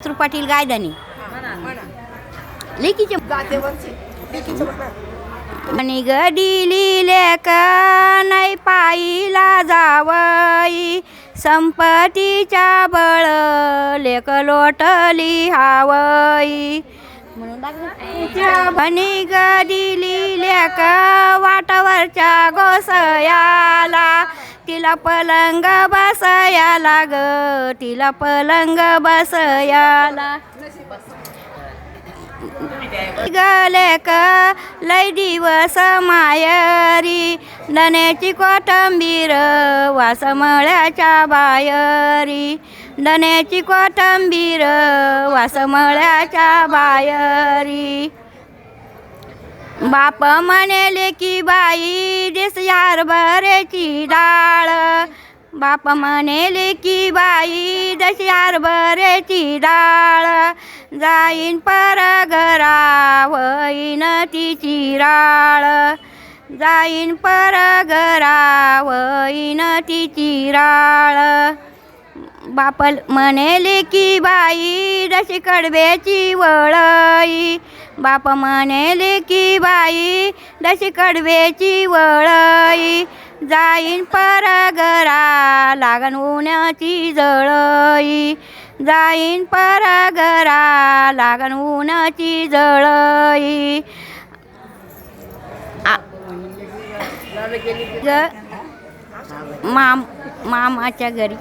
शत्रू पाटील गायदानी. लेकीचे आणि गडी का नाही पायीला जावई. संपत्तीच्या बळ लेक लोटली हावई. म्हणी गडी का वाटावरच्या गोसयाला. तिला पलंग बसयाला ग तिला पलंग बसयाला गले का लय दिवस मायरी दण्याची कोथंबीर वासमळ्याच्या बायरी. दण्याची कोथंबीर वासमळ्याच्या बायरी. बाप म्हणेले की बाई दिस हरभऱ्याची डाळ. बाप म्हणेले की बाई दशी हरभऱ्याची डाळ. जाईन परगरा होईन तिची राळ. जाईन परगरा होईन तिची राळ. बाप म्हणेले की बाई दशी कडब्याची वळई. बाप म्हणेले की बाई दशी कडवेची वळई. जाईन परगरा लागन उन्हाची जळई. जाईन परगरा लागन उन्हाची जळई. मा माम मामाच्या घरी.